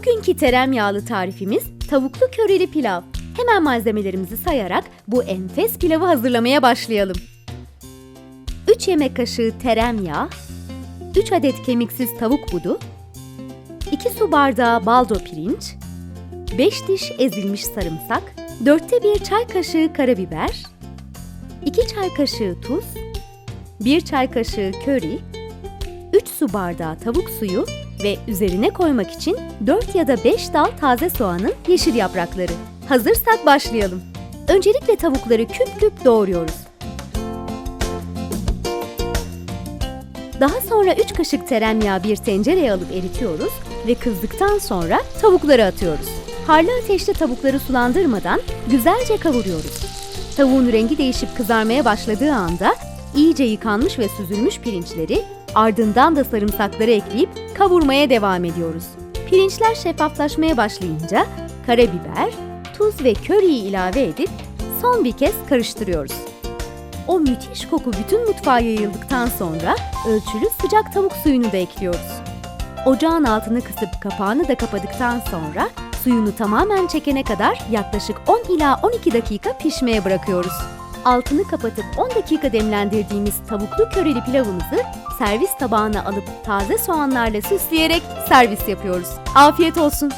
Bugünkü teremyağlı tarifimiz tavuklu köreli pilav. Hemen malzemelerimizi sayarak bu enfes pilavı hazırlamaya başlayalım. 3 yemek kaşığı tereyağı, 3 adet kemiksiz tavuk budu, 2 su bardağı baldo pirinç, 5 diş ezilmiş sarımsak, 4'te 1 çay kaşığı karabiber, 2 çay kaşığı tuz, 1 çay kaşığı köri, 3 su bardağı tavuk suyu ve üzerine koymak için 4 ya da 5 dal taze soğanın yeşil yaprakları. Hazırsak başlayalım. Öncelikle tavukları küp küp doğruyoruz. Daha sonra 3 kaşık tereyağı bir tencereye alıp eritiyoruz ve kızdıktan sonra tavukları atıyoruz. Harlı ateşte tavukları sulandırmadan güzelce kavuruyoruz. Tavuğun rengi değişip kızarmaya başladığı anda iyice yıkanmış ve süzülmüş pirinçleri ardından da sarımsakları ekleyip kavurmaya devam ediyoruz. Pirinçler şeffaflaşmaya başlayınca karabiber, tuz ve köriyi ilave edip son bir kez karıştırıyoruz. O müthiş koku bütün mutfağa yayıldıktan sonra ölçülü sıcak tavuk suyunu da ekliyoruz. Ocağın altını kısıp kapağını da kapadıktan sonra suyunu tamamen çekene kadar yaklaşık 10 ila 12 dakika pişmeye bırakıyoruz. Altını kapatıp 10 dakika demlendirdiğimiz tavuklu köreli pilavımızı servis tabağına alıp taze soğanlarla süsleyerek servis yapıyoruz. Afiyet olsun.